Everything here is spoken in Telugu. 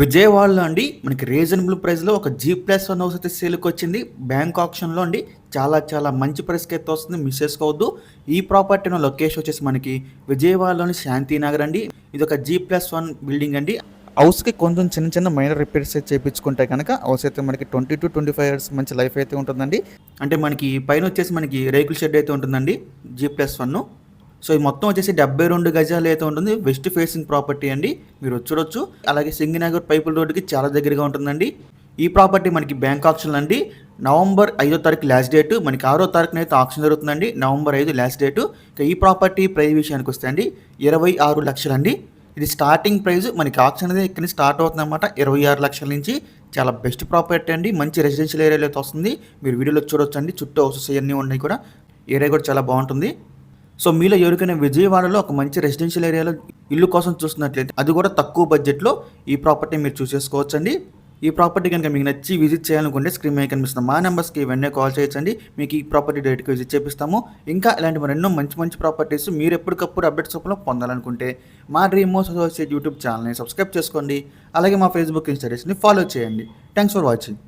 విజయవాడలో అండి మనకి రీజనబుల్ ప్రైస్లో ఒక జీ ప్లస్ వన్ హౌస్ అయితే సేల్కి వచ్చింది. బ్యాంక్ ఆప్షన్లో అండి చాలా చాలా మంచి ప్రైస్కి అయితే వస్తుంది. మిస్ చేసుకోవద్దు. ఈ ప్రాపర్టీ ఉన్న లొకేషన్ వచ్చేసి మనకి విజయవాడలోని శాంతినగర్ అండి. ఇది ఒక జీ ప్లస్ వన్ బిల్డింగ్ అండి హౌస్కి కొంచెం చిన్న చిన్న మైనర్ రిపేర్స్ అయితే చేయించుకుంటే కనుక హౌస్ అయితే మనకి twenty to twenty five years మంచి లైఫ్ అయితే ఉంటుందండి. అంటే మనకి పైన వచ్చేసి మనకి రేకుల షెడ్ అయితే ఉంటుందండి జీ ప్లస్ వన్ సో ఈ మొత్తం వచ్చేసి డెబ్బై రెండు గజాలు అయితే ఉంటుంది వెస్ట్ ఫేసింగ్ ప్రాపర్టీ అండి. మీరు చూడొచ్చు. అలాగే సింగినగర్ పైపుల్ రోడ్డుకి చాలా దగ్గరగా ఉంటుందండి. ఈ ప్రాపర్టీ మనకి బ్యాంక్ ఆప్షన్ అండి. నవంబర్ ఐదో తారీఖు లాస్ట్ డేట్. మనకి ఆరో తారీఖున అయితే ఆప్షన్ జరుగుతుందండి. నవంబర్ ఐదు లాస్ట్ డేట్. ఇక ఈ ప్రాపర్టీ ప్రైస్ విషయానికి వస్తే అండి ఇరవై ఆరు లక్షలండి ఇది స్టార్టింగ్ ప్రైస్. మనకి ఆప్షన్ అనేది ఇక్కడ స్టార్ట్ అవుతుంది అనమాట ఇరవై ఆరు లక్షల నుంచి చాలా బెస్ట్ ప్రాపర్టీ అండి. మంచి రెసిడెన్షియల్ ఏరియాలో అయితే వస్తుంది. మీరు వీడియోలో చూడొచ్చండి. చుట్టూ హౌసెస్ ఇవన్నీ ఉన్నాయి కూడా. ఏరియా కూడా చాలా బాగుంటుంది. సో మీలో ఎవరికైనా విజయవాడలో ఒక మంచి రెసిడెన్షియల్ ఏరియాలో ఇల్లు కోసం చూస్తున్నట్లయితే అది కూడా తక్కువ బడ్జెట్లో ఈ ప్రాపర్టీ మీరు చూసేసుకోవచ్చండి. ఈ ప్రాపర్టీ కనుక మీకు నచ్చి విజిట్ చేయాలనుకుంటే స్క్రీన్ మీద కనిపిస్తున్న మా నెంబర్స్కి వెంటనే కాల్ చేయొచ్చండి. మీకు ఈ ప్రాపర్టీ డైరెక్ట్గా విజిట్ చేపిస్తాము. ఇంకా ఇలాంటి మరెన్నో మంచి మంచి ప్రాపర్టీస్ మీరు ఎప్పటికప్పుడు అప్డేట్స్ రూపంలో పొందాలనుకుంటే మా డ్రీమ్ మోస్ అసోసియేట్ యూట్యూబ్ ఛానల్ని సబ్స్క్రైబ్ చేసుకోండి. అలాగే మా ఫేస్బుక్ ఇన్స్టాగ్రామ్ని ఫాలో చేయండి. Thanks for watching.